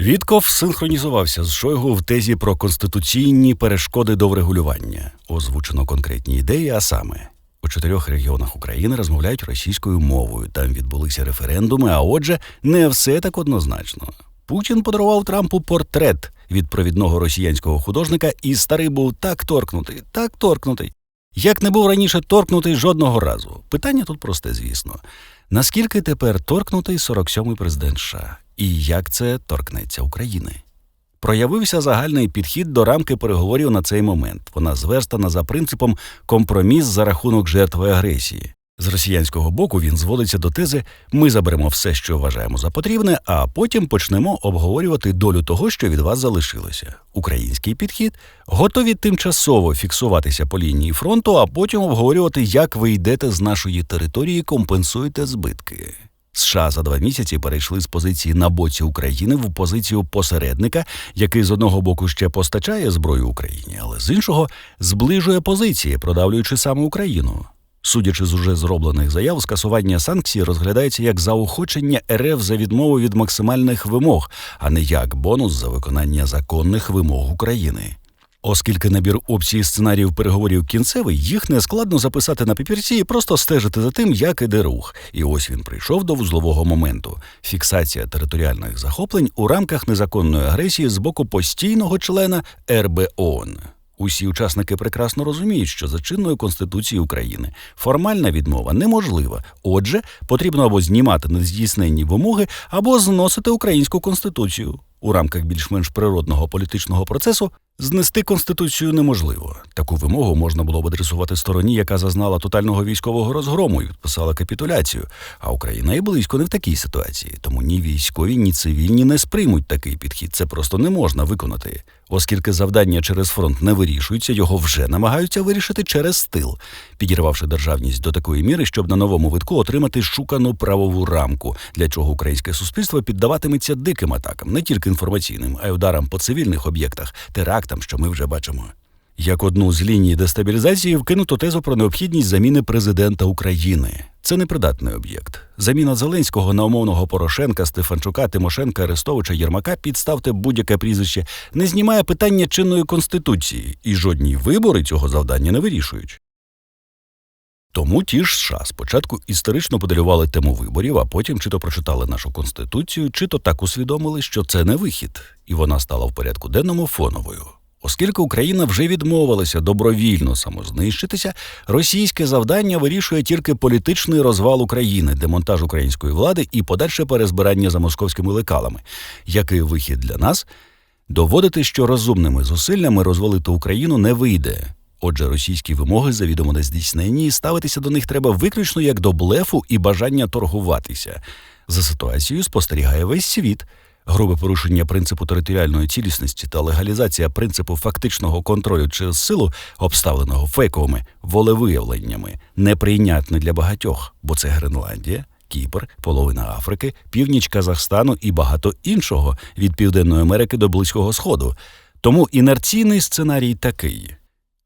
Вітков синхронізувався з Шойгу в тезі про конституційні перешкоди до врегулювання. Озвучено конкретні ідеї, а саме у чотирьох регіонах України розмовляють російською мовою. Там відбулися референдуми. А отже, не все так однозначно. Путін подарував Трампу портрет від провідного росіянського художника, і старий був так торкнутий, так торкнутий. Як не був раніше торкнутий жодного разу. Питання тут просте, звісно. Наскільки тепер торкнутий 47-й президент США? І як це торкнеться України? Проявився загальний підхід до рамки переговорів на цей момент. Вона зверстана за принципом компроміс за рахунок жертви агресії. З росіянського боку він зводиться до тези: ми заберемо все, що вважаємо за потрібне, а потім почнемо обговорювати долю того, що від вас залишилося. Український підхід готові тимчасово фіксуватися по лінії фронту, а потім обговорювати, як ви йдете з нашої території, компенсуєте збитки. США за два місяці перейшли з позиції на боці України в позицію посередника, який з одного боку ще постачає зброю Україні, але з іншого зближує позиції, продавлюючи саме Україну. Судячи з уже зроблених заяв, скасування санкцій розглядається як заохочення РФ за відмову від максимальних вимог, а не як бонус за виконання законних вимог України. Оскільки набір опцій сценаріїв переговорів кінцевий, їх не складно записати на папірці і просто стежити за тим, як іде рух. І ось він прийшов до вузлового моменту: фіксація територіальних захоплень у рамках незаконної агресії з боку постійного члена РБОН. Усі учасники прекрасно розуміють, що за чинною Конституцією України формальна відмова неможлива. Отже, потрібно або знімати нездійсненні вимоги, або зносити українську конституцію. У рамках більш-менш природного політичного процесу знести конституцію неможливо. Таку вимогу можна було б адресувати стороні, яка зазнала тотального військового розгрому і підписала капітуляцію. А Україна і близько не в такій ситуації. Тому ні військові, ні цивільні не сприймуть такий підхід. Це просто не можна виконати. Оскільки завдання через фронт не вирішується, його вже намагаються вирішити через тил, підірвавши державність до такої міри, щоб на новому витку отримати шукану правову рамку, для чого українське суспільство піддаватиметься диким атакам, не тільки інформаційним, а й ударам по цивільних об'єктах, терактам, що ми вже бачимо. Як одну з ліній дестабілізації вкинуто тезу про необхідність заміни президента України. Це непридатний об'єкт. Заміна Зеленського на умовного Порошенка, Стефанчука, Тимошенка, Арестовича, Єрмака підставте будь-яке прізвище, не знімає питання чинної конституції, і жодні вибори цього завдання не вирішують. Тому ті ж США спочатку історично подалювали тему виборів, а потім чи то прочитали нашу конституцію, чи то так усвідомили, що це не вихід, і вона стала в порядку денному фоновою. Оскільки Україна вже відмовилася добровільно самознищитися, російське завдання вирішує тільки політичний розвал України, демонтаж української влади і подальше перезбирання за московськими лекалами. Який вихід для нас? Доводити, що розумними зусиллями розвалити Україну не вийде. Отже, російські вимоги завідомо не здійснені, і ставитися до них треба виключно як до блефу і бажання торгуватися. За ситуацією спостерігає весь світ. Грубе порушення принципу територіальної цілісності та легалізація принципу фактичного контролю через силу, обставленого фейковими волевиявленнями, неприйнятне для багатьох, бо це Гренландія, Кіпр, половина Африки, північ Казахстану і багато іншого від Південної Америки до Близького Сходу. Тому інерційний сценарій такий.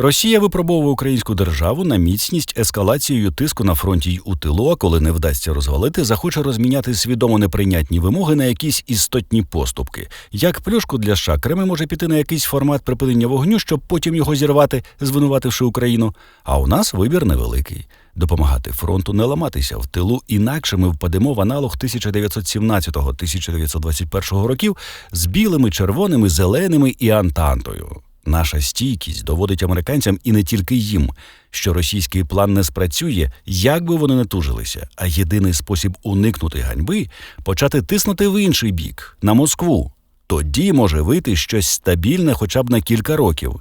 Росія випробовує українську державу на міцність ескалацією тиску на фронті й у тилу, а коли не вдасться розвалити, захоче розміняти свідомо неприйнятні вимоги на якісь істотні поступки. Як плюшку для США Кремль може піти на якийсь формат припинення вогню, щоб потім його зірвати, звинувативши Україну. А у нас вибір невеликий. Допомагати фронту не ламатися в тилу, інакше ми впадемо в аналог 1917-1921 років з білими, червоними, зеленими і антантою. Наша стійкість доводить американцям і не тільки їм, що російський план не спрацює, як би вони не тужилися. А єдиний спосіб уникнути ганьби почати тиснути в інший бік на Москву. Тоді може вийти щось стабільне, хоча б на кілька років.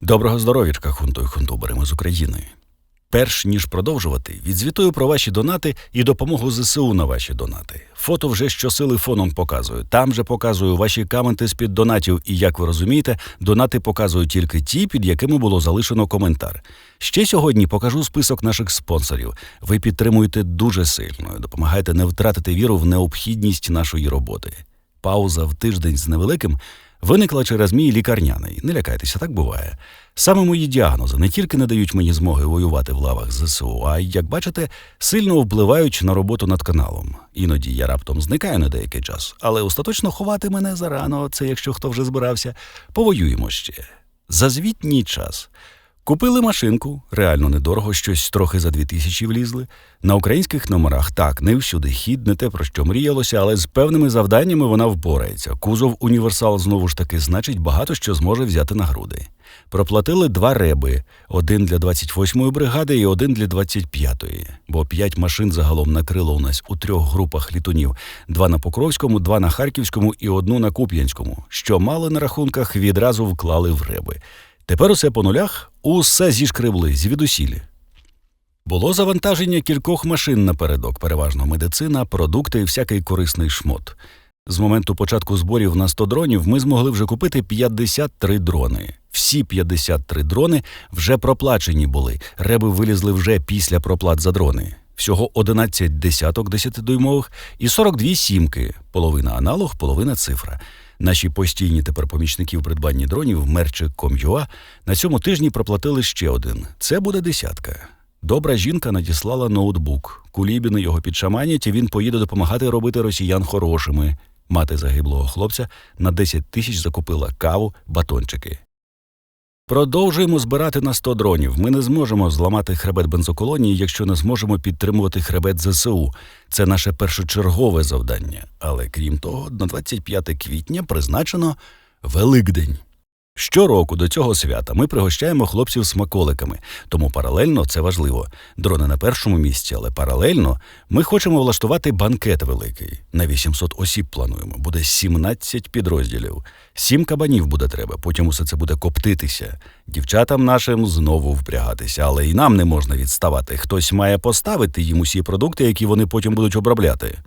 Доброго здоров'ячка, хунту і з України. Перш ніж продовжувати, відзвітую про ваші донати і допомогу ЗСУ на ваші донати. Фото вже щосили фоном показую. Там же показую ваші каменти з під донатів, і як ви розумієте, донати показую тільки ті, під якими було залишено коментар. Ще сьогодні покажу список наших спонсорів. Ви підтримуєте дуже сильно, допомагаєте не втратити віру в необхідність нашої роботи. Пауза в тиждень з невеликим виникла через мій лікарняний. Не лякайтеся, так буває. Саме мої діагнози не тільки не дають мені змоги воювати в лавах ЗСУ, а й, як бачите, сильно впливають на роботу над каналом. Іноді я раптом зникаю на деякий час, але остаточно ховати мене зарано, це якщо хто вже збирався, повоюємо ще. За звітній час. Купили машинку, реально недорого, щось трохи за дві тисячі влізли. На українських номерах так, не всюди хід, не те про що мріялося, але з певними завданнями вона впорається. Кузов універсал знову ж таки значить багато що зможе взяти на груди. Проплатили два реби: один для 28-ї бригади і один для 25-ї. Бо п'ять машин загалом накрило у нас у трьох групах літунів: два на Покровському, два на Харківському і одну на Куп'янському. Що мали на рахунках, відразу вклали в реби. Тепер усе по нулях, усе зішкребли звідусілі. Було завантаження кількох машин напередок, переважно медицина, продукти і всякий корисний шмот. З моменту початку зборів на 100 дронів ми змогли вже купити 53 дрони. Всі 53 дрони вже проплачені були. Реби вилізли вже після проплат за дрони. Всього 11 десяток 10-дюймових і 42 сімки, половина аналог, половина цифра. Наші постійні тепер помічники в придбанні дронів Мерчик.com.ua на цьому тижні проплатили ще один. Це буде десятка. Добра жінка надіслала ноутбук. Кулібіни його підшаманять, і він поїде допомагати робити росіян хорошими. Мати загиблого хлопця на 10 тисяч закупила каву, батончики. Продовжуємо збирати на 100 дронів. Ми не зможемо зламати хребет бензоколонії, якщо не зможемо підтримувати хребет ЗСУ. Це наше першочергове завдання. Але крім того, на 25 квітня призначено Великдень. Щороку до цього свята ми пригощаємо хлопців смаколиками, тому паралельно це важливо. Дрони на першому місці, але паралельно ми хочемо влаштувати банкет великий. На 800 осіб плануємо. Буде 17 підрозділів. Сім кабанів буде треба, потім усе це буде коптитися. Дівчатам нашим знову впрягатися, але і нам не можна відставати. Хтось має поставити їм усі продукти, які вони потім будуть обробляти.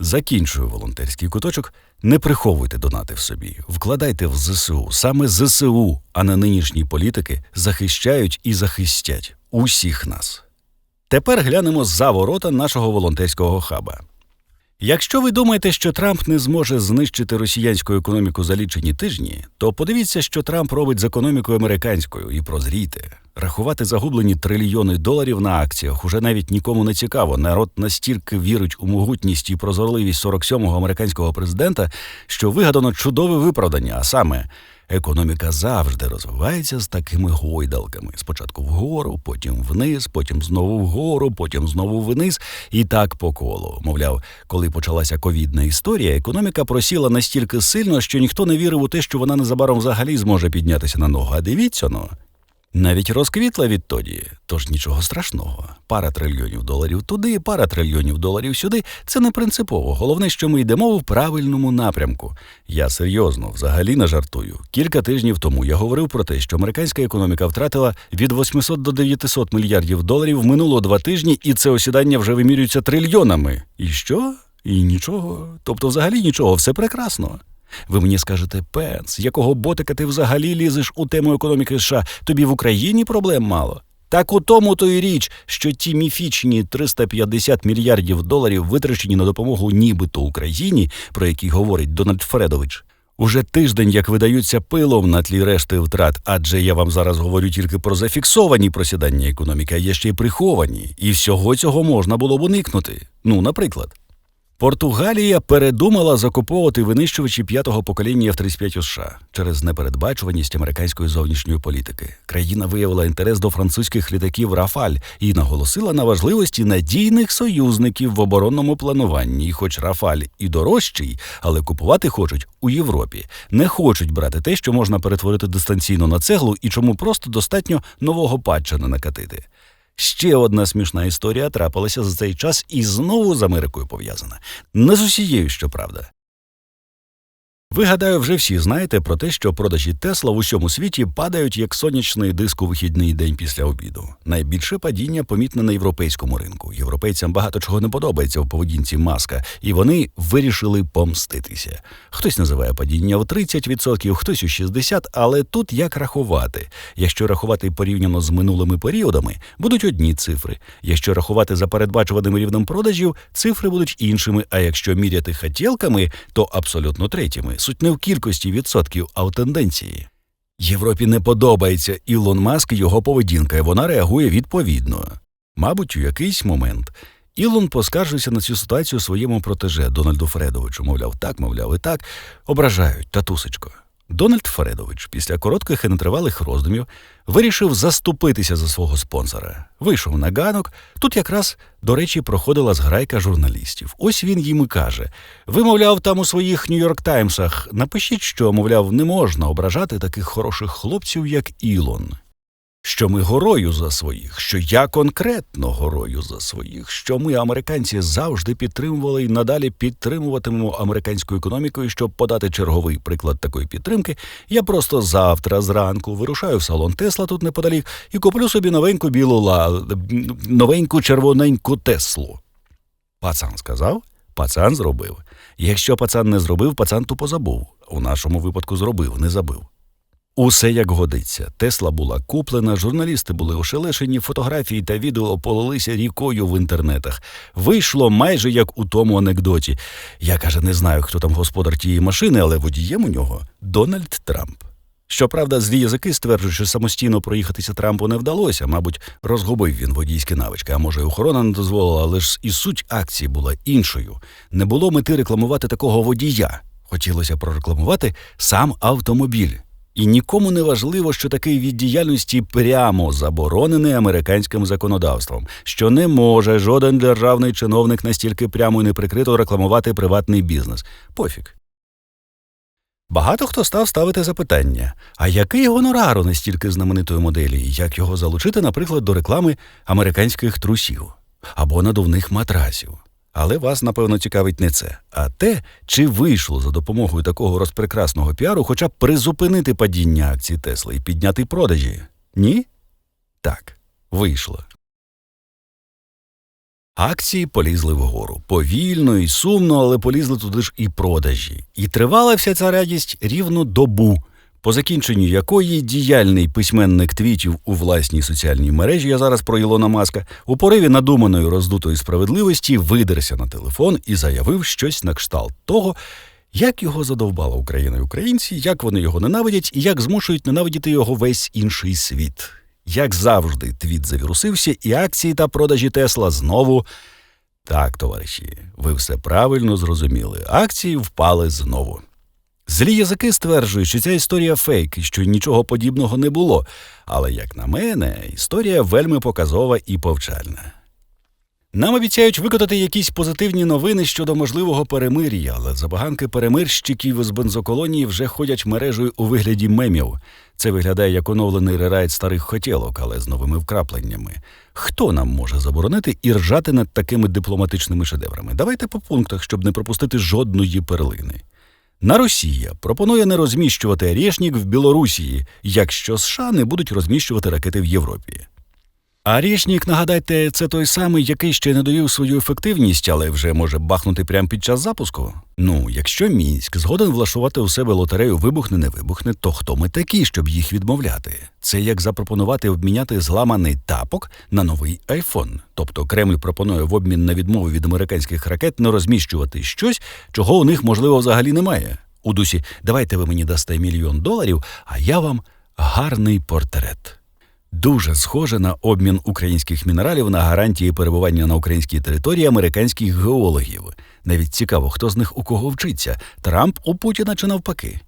Закінчую волонтерський куточок. Не приховуйте донати в собі, вкладайте в ЗСУ. Саме ЗСУ, а не нинішні політики, захищають і захистять усіх нас. Тепер глянемо за ворота нашого волонтерського хаба. Якщо ви думаєте, що Трамп не зможе знищити росіянську економіку за лічені тижні, то подивіться, що Трамп робить з економікою американською, і прозрійте. Рахувати загублені трильйони доларів на акціях уже навіть нікому не цікаво. Народ настільки вірить у могутність і прозорливість 47-го американського президента, що вигадано чудове виправдання, а саме. Економіка завжди розвивається з такими гойдалками: спочатку вгору, потім вниз, потім знову вгору, потім знову вниз, і так по колу. Мовляв, коли почалася ковідна історія, економіка просіла настільки сильно, що ніхто не вірив у те, що вона незабаром взагалі зможе піднятися на ногу. А дивіться ну. Навіть розквітла відтоді, тож нічого страшного. Пара трильйонів доларів туди, пара трильйонів доларів сюди це не принципово. Головне, що ми йдемо в правильному напрямку. Я серйозно, взагалі не жартую. Кілька тижнів тому я говорив про те, що американська економіка втратила від 800 до 900 мільярдів доларів минуло два тижні, і це осідання вже вимірюється трильйонами. І що? І нічого. Тобто, взагалі нічого, все прекрасно. Ви мені скажете, Пенс, якого ботика ти взагалі лізеш у тему економіки США? Тобі в Україні проблем мало? Так у тому то й річ, що ті міфічні 350 мільярдів доларів, витрачені на допомогу нібито Україні, про які говорить Дональд Фредович, уже тиждень як видаються пилом на тлі решти втрат, адже я вам зараз говорю тільки про зафіксовані просідання економіки, а є ще й приховані, і всього цього можна було б уникнути. Ну, наприклад. Португалія передумала закуповувати винищувачі п'ятого покоління F-35 у США через непередбачуваність американської зовнішньої політики. Країна виявила інтерес до французьких літаків Рафаль і наголосила на важливості надійних союзників в оборонному плануванні. Хоч Рафаль і дорожчий, але купувати хочуть у Європі. Не хочуть брати те, що можна перетворити дистанційно на цеглу, і чому просто достатньо нового патчана накатити. Ще одна смішна історія трапилася за цей час і знову з Америкою пов'язана. Не з усією, щоправда. Ви, гадаю, вже всі знаєте про те, що продажі Тесла в усьому світі падають як сонячний диск у вихідний день після обіду. Найбільше падіння помітне на європейському ринку. Європейцям багато чого не подобається в поведінці маска, і вони вирішили помститися. Хтось називає падіння в 30%, хтось у 60%, але тут як рахувати. Якщо рахувати порівняно з минулими періодами, будуть одні цифри. Якщо рахувати за передбачуваним рівнем продажів, цифри будуть іншими. А якщо міряти хотілками, то абсолютно третіми. Суть не в кількості відсотків, а в тенденції. Європі не подобається Ілон Маск і його поведінка, і вона реагує відповідно. Мабуть, у якийсь момент Ілон поскаржився на цю ситуацію своєму протеже Дональду Фредовичу. Мовляв, так, мовляв, і так. Ображають, татусечко. Дональд Фредович після коротких і нетривалих роздумів вирішив заступитися за свого спонсора. Вийшов на ганок. Тут якраз, до речі, проходила зграйка журналістів. Ось він їм і каже: ви, мовляв, там у своїх Нью-Йорк Таймсах напишіть, що, мовляв, не можна ображати таких хороших хлопців, як Ілон що ми горою за своїх, що я конкретно горою за своїх, що ми, американці, завжди підтримували і надалі підтримуватимемо американську економіку. І щоб подати черговий приклад такої підтримки, я просто завтра зранку вирушаю в салон Тесла тут неподалік і куплю собі новеньку білу ла новеньку червоненьку Теслу. Пацан сказав, пацан зробив. Якщо пацан не зробив, пацан тупо забув. У нашому випадку зробив, не забив. Усе як годиться. Тесла була куплена, журналісти були ошелешені, фотографії та відео полилися рікою в інтернетах. Вийшло майже як у тому анекдоті. Я каже, не знаю, хто там господар тієї машини, але водієм у нього Дональд Трамп. Щоправда, злі язики стверджують, що самостійно проїхатися Трампу не вдалося. Мабуть, розгубив він водійські навички, а може, й охорона не дозволила, але ж і суть акції була іншою. Не було мети рекламувати такого водія. Хотілося прорекламувати сам автомобіль. І нікому не важливо, що такий від діяльності прямо заборонений американським законодавством, що не може жоден державний чиновник настільки прямо і неприкрито рекламувати приватний бізнес. Пофіг. Багато хто став ставити запитання: а який гонорар у настільки знаменитої моделі, як його залучити, наприклад, до реклами американських трусів або надувних матрасів? Але вас, напевно, цікавить не це, а те, чи вийшло за допомогою такого розпрекрасного піару хоча б призупинити падіння акцій Тесла і підняти продажі? Ні? Так, вийшло. Акції полізли вгору. Повільно і сумно, але полізли туди ж і продажі. І тривала вся ця радість рівно добу по закінченню якої діяльний письменник твітів у власній соціальній мережі, я зараз про Ілона Маска, у пориві надуманої роздутої справедливості видерся на телефон і заявив щось на кшталт того, як його задовбала Україна і українці, як вони його ненавидять і як змушують ненавидіти його весь інший світ. Як завжди, твіт завірусився, і акції та продажі Тесла знову. Так, товариші, ви все правильно зрозуміли. Акції впали знову. Злі язики стверджують, що ця історія фейк і що нічого подібного не було. Але, як на мене, історія вельми показова і повчальна. Нам обіцяють викотати якісь позитивні новини щодо можливого перемир'я, але забаганки перемирщиків з бензоколонії вже ходять мережею у вигляді мемів. Це виглядає як оновлений рерайт старих хотілок, але з новими вкрапленнями. Хто нам може заборонити і ржати над такими дипломатичними шедеврами? Давайте по пунктах, щоб не пропустити жодної перлини. На Росія пропонує не розміщувати Арєшнік в Білорусії, якщо США не будуть розміщувати ракети в Європі. Арєшнік, нагадайте, це той самий, який ще не довів свою ефективність, але вже може бахнути прямо під час запуску. Ну, якщо мінськ згоден влаштувати у себе лотерею вибухне, не вибухне, то хто ми такі, щоб їх відмовляти? Це як запропонувати обміняти зламаний тапок на новий айфон. Тобто Кремль пропонує в обмін на відмову від американських ракет не розміщувати щось, чого у них можливо взагалі немає. У дусі давайте ви мені дасте мільйон доларів, а я вам гарний портрет. Дуже схоже на обмін українських мінералів на гарантії перебування на українській території американських геологів. Навіть цікаво, хто з них у кого вчиться Трамп у Путіна чи навпаки.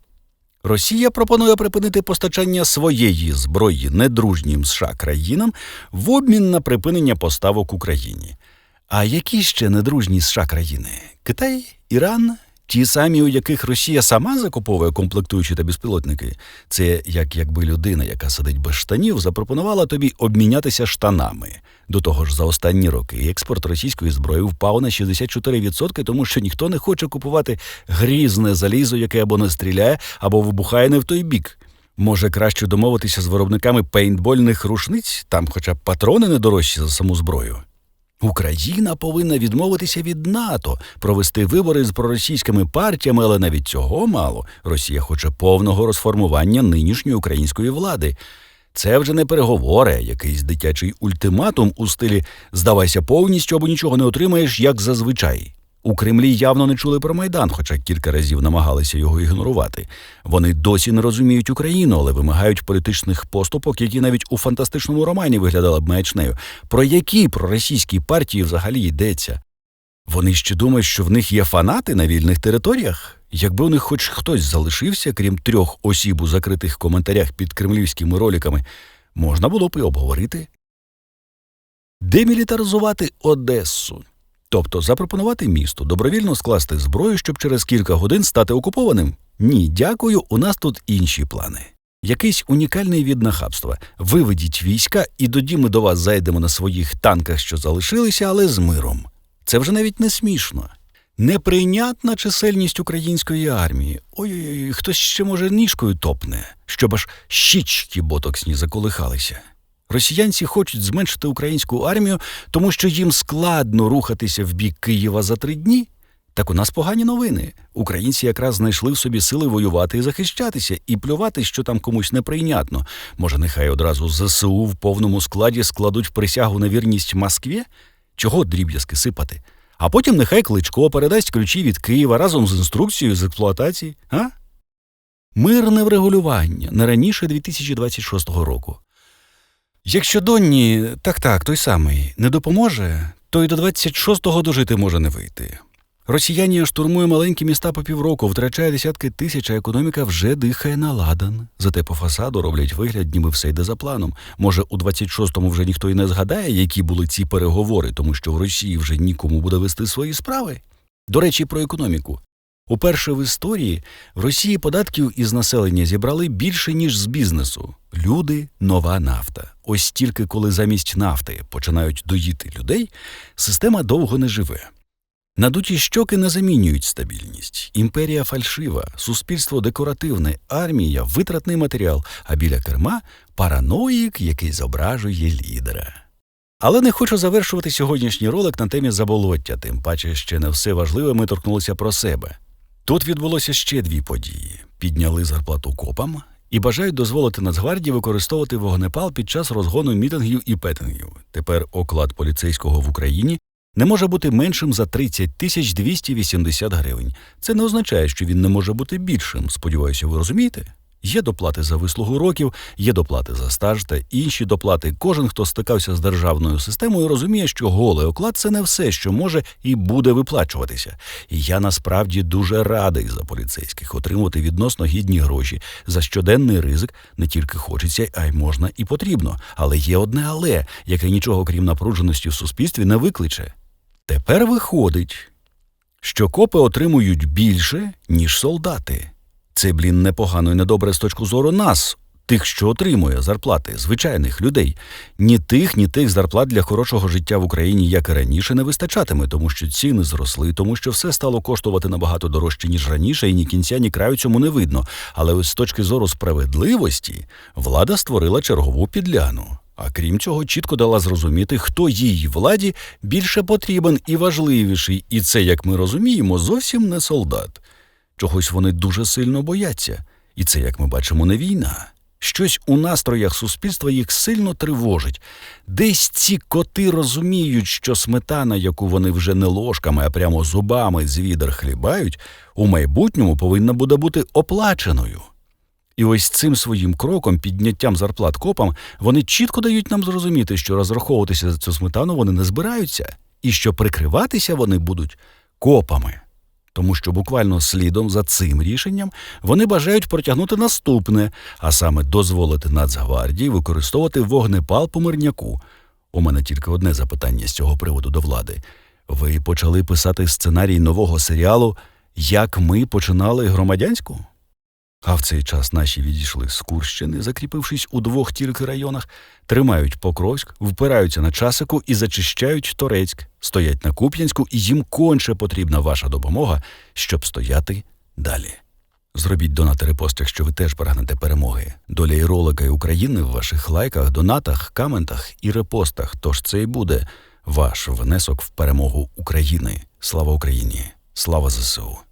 Росія пропонує припинити постачання своєї зброї недружнім США країнам в обмін на припинення поставок Україні. А які ще недружні США країни? Китай, Іран, Ті самі, у яких Росія сама закуповує комплектуючі та безпілотники, це як якби людина, яка сидить без штанів, запропонувала тобі обмінятися штанами. До того ж, за останні роки експорт російської зброї впав на 64%, тому що ніхто не хоче купувати грізне залізо, яке або не стріляє, або вибухає не в той бік. Може краще домовитися з виробниками пейнтбольних рушниць, там, хоча б патрони не дорожчі за саму зброю. Україна повинна відмовитися від НАТО, провести вибори з проросійськими партіями, але навіть цього мало. Росія хоче повного розформування нинішньої української влади. Це вже не переговори, а якийсь дитячий ультиматум у стилі здавайся повністю або нічого не отримаєш, як зазвичай. У Кремлі явно не чули про Майдан, хоча кілька разів намагалися його ігнорувати. Вони досі не розуміють Україну, але вимагають політичних поступок, які навіть у фантастичному романі виглядали б маячнею. Про які проросійські партії взагалі йдеться? Вони ще думають, що в них є фанати на вільних територіях? Якби у них хоч хтось залишився, крім трьох осіб у закритих коментарях під кремлівськими роликами, можна було б і обговорити. Демілітаризувати Одесу. Тобто запропонувати місту добровільно скласти зброю, щоб через кілька годин стати окупованим? Ні, дякую, у нас тут інші плани. Якийсь унікальний від нахабства. Виведіть війська, і тоді ми до вас зайдемо на своїх танках, що залишилися, але з миром. Це вже навіть не смішно. Неприйнятна чисельність української армії. Ой-ой-ой, хтось ще може ніжкою топне, щоб аж щічки ботоксні заколихалися. Росіянці хочуть зменшити українську армію, тому що їм складно рухатися в бік Києва за три дні. Так у нас погані новини. Українці якраз знайшли в собі сили воювати і захищатися, і плювати, що там комусь неприйнятно. Може, нехай одразу ЗСУ в повному складі складуть присягу на вірність Москві? Чого дріб'язки сипати? А потім нехай Кличко передасть ключі від Києва разом з інструкцією з експлуатації, а? Мирне врегулювання не раніше 2026 року. Якщо Донні, так так, той самий, не допоможе, то й до 26-го дожити може не вийти. Росіянія штурмує маленькі міста по півроку, втрачає десятки тисяч, а економіка вже дихає на ладан. Зате по фасаду роблять вигляд, ніби все йде за планом. Може, у 26-му вже ніхто й не згадає, які були ці переговори, тому що в Росії вже нікому буде вести свої справи. До речі, про економіку. Уперше в історії в Росії податків із населення зібрали більше, ніж з бізнесу. Люди нова нафта. Ось тільки коли замість нафти починають доїти людей, система довго не живе. Надуті щоки не замінюють стабільність. Імперія фальшива, суспільство декоративне, армія витратний матеріал, а біля керма параноїк, який зображує лідера. Але не хочу завершувати сьогоднішній ролик на темі заболоття, тим паче ще не все важливе ми торкнулися про себе. Тут відбулося ще дві події: підняли зарплату копам і бажають дозволити Нацгвардії використовувати вогнепал під час розгону мітингів і петингів. Тепер оклад поліцейського в Україні не може бути меншим за 30 тисяч 280 гривень. Це не означає, що він не може бути більшим. Сподіваюся, ви розумієте? Є доплати за вислугу років, є доплати за стаж та інші доплати. Кожен, хто стикався з державною системою, розуміє, що голий оклад це не все, що може і буде виплачуватися. І я насправді дуже радий за поліцейських отримувати відносно гідні гроші за щоденний ризик не тільки хочеться, а й можна і потрібно. Але є одне але, яке нічого крім напруженості в суспільстві не викличе. Тепер виходить, що копи отримують більше, ніж солдати. Це, блін, непогано і недобре з точки зору нас, тих, що отримує зарплати, звичайних людей. Ні тих, ні тих зарплат для хорошого життя в Україні, як і раніше, не вистачатиме, тому що ціни зросли, тому що все стало коштувати набагато дорожче, ніж раніше, і ні кінця, ні краю цьому не видно. Але ось з точки зору справедливості влада створила чергову підляну. А крім цього, чітко дала зрозуміти, хто їй владі більше потрібен і важливіший, і це, як ми розуміємо, зовсім не солдат. Чогось вони дуже сильно бояться, і це, як ми бачимо, не війна. Щось у настроях суспільства їх сильно тривожить. Десь ці коти розуміють, що сметана, яку вони вже не ложками, а прямо зубами з відер хлібають, у майбутньому повинна буде бути оплаченою. І ось цим своїм кроком, підняттям зарплат копам, вони чітко дають нам зрозуміти, що розраховуватися за цю сметану вони не збираються, і що прикриватися вони будуть копами. Тому що буквально слідом за цим рішенням вони бажають протягнути наступне, а саме дозволити Нацгвардії використовувати вогнепал по мирняку. У мене тільки одне запитання з цього приводу до влади. Ви почали писати сценарій нового серіалу Як ми починали громадянську? А в цей час наші відійшли з Курщини, закріпившись у двох тільки районах, тримають Покровськ, впираються на часику і зачищають Торецьк, стоять на Куп'янську, і їм конче потрібна ваша допомога, щоб стояти далі. Зробіть донати репост, якщо ви теж прагнете перемоги. Доля і ролика і України в ваших лайках, донатах, каментах і репостах. Тож це і буде ваш внесок в перемогу України. Слава Україні! Слава ЗСУ!